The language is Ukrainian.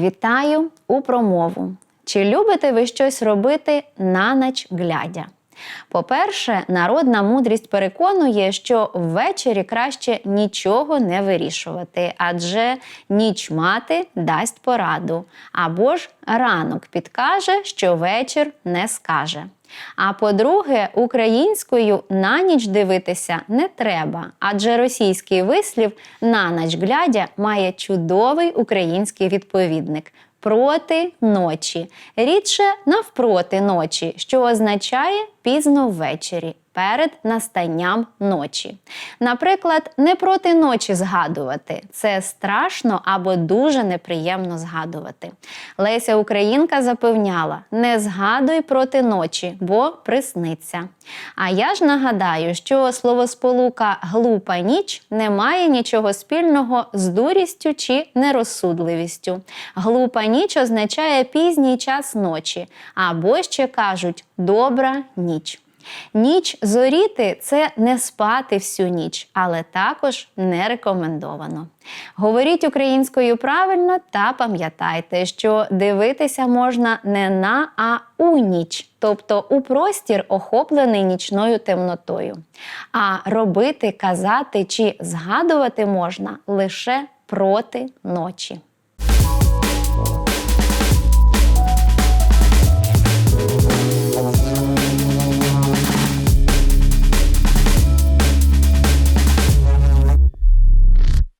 Вітаю у промову. Чи любите ви щось робити на ніч глядя? По-перше, народна мудрість переконує, що ввечері краще нічого не вирішувати, адже ніч мати дасть пораду, або ж ранок підкаже, що вечір не скаже. А по-друге, українською на ніч дивитися не треба, адже російський вислів на ніч глядя має чудовий український відповідник. Проти ночі, рідше навпроти ночі, що означає пізно ввечері, перед настанням ночі. Наприклад, не проти ночі згадувати це страшно або дуже неприємно згадувати. Леся Українка запевняла: не згадуй проти ночі, бо присниться. А я ж нагадаю, що словосполука глупа ніч не має нічого спільного з дурістю чи нерозсудливістю. Глупа ніч означає пізній час ночі, або ще кажуть добра ніч. Ніч зоріти це не спати всю ніч, але також не рекомендовано. Говоріть українською правильно та пам'ятайте, що дивитися можна не на, а у ніч, тобто у простір, охоплений нічною темнотою. А робити, казати чи згадувати можна лише проти ночі.